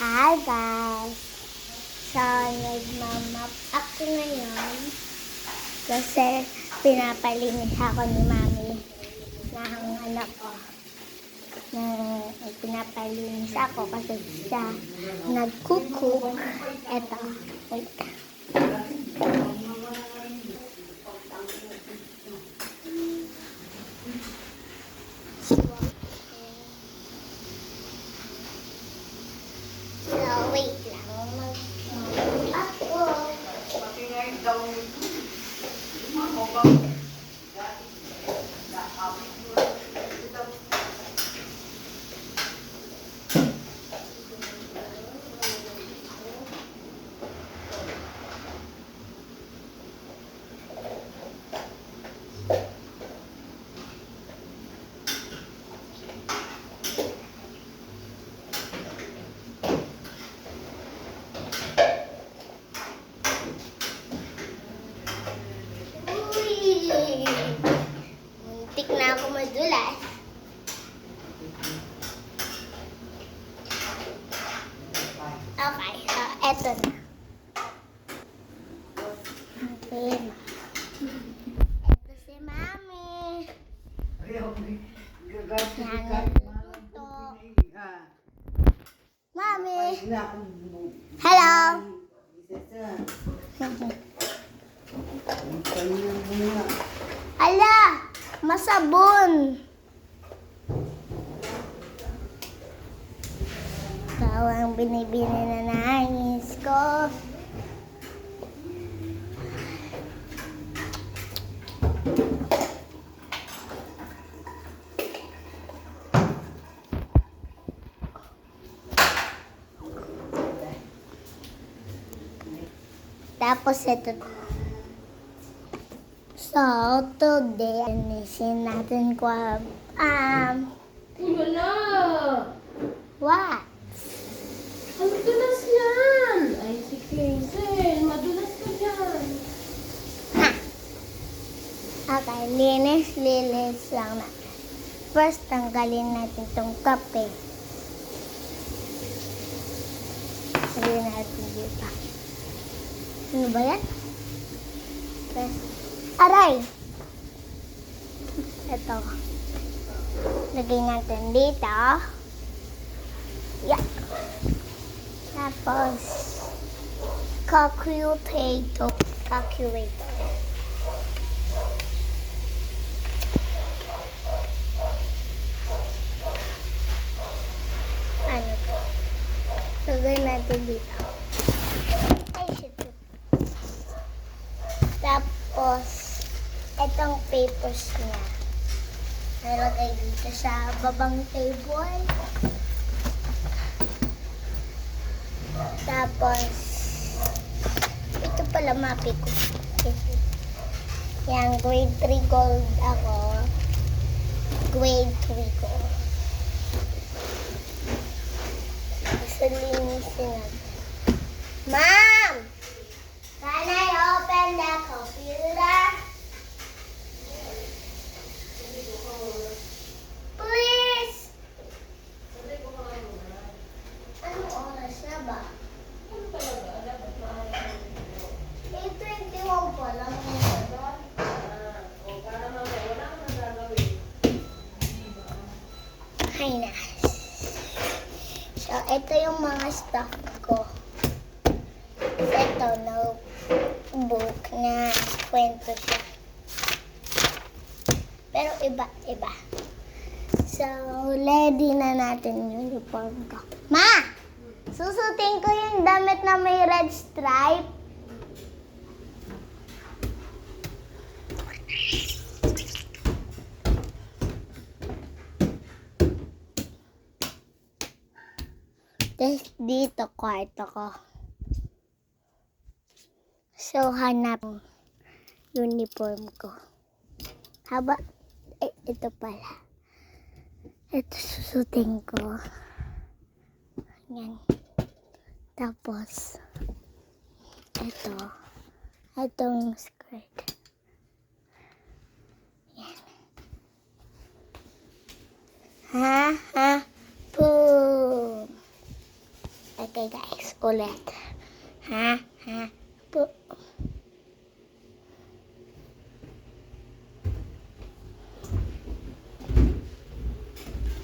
Hi guys! So, nagmamap ako ngayon kasi pinapalinis ako ni Mami ng anak ko. Na, pinapalinis ako kasi siya nagkukuk. Eto, wait. Muntik na ako madulas. Okay, so eto na. Okay. Eto si Mami. Mami. Hello. Ala, masabon. Ikaw ang binibini na nangis ko. Tapos ito. So, today, anisin natin ko, um, Wala! what? Ang dulas yan! Ay, si Hazel, madulas ka dyan. Ha? Okay, linis-linis lang na. First, tanggalin natin tong kape. Sabihin natin dito. Ano ba yan? First, aray! Ito. Lagay natin dito. Yeah. Tapos, calculator. Calculator. Ano to? Lagay natin dito. Ay, shit. Tapos, itong papers niya. Nalagay dito sa babang table. Tapos, ito pala mapi ko. Yan, grade 3 gold ako. Grade 3 gold. Hi na. So, ito yung mga stuff ko. Ito, notebook na kwento siya. Pero iba-iba. So, ready na natin yung uniform ko. Ma! Susutin ko yung damit na may red stripe. Tapos dito, kwarto ko. So, hanap uniform ko. Haba, eh, ito pala. Ito susutin ko. Yan. Tapos, ito. Itong skirt. Yan. Ha? Ha? Boom! Ito. Okay guys, ulit. Ha? Ha?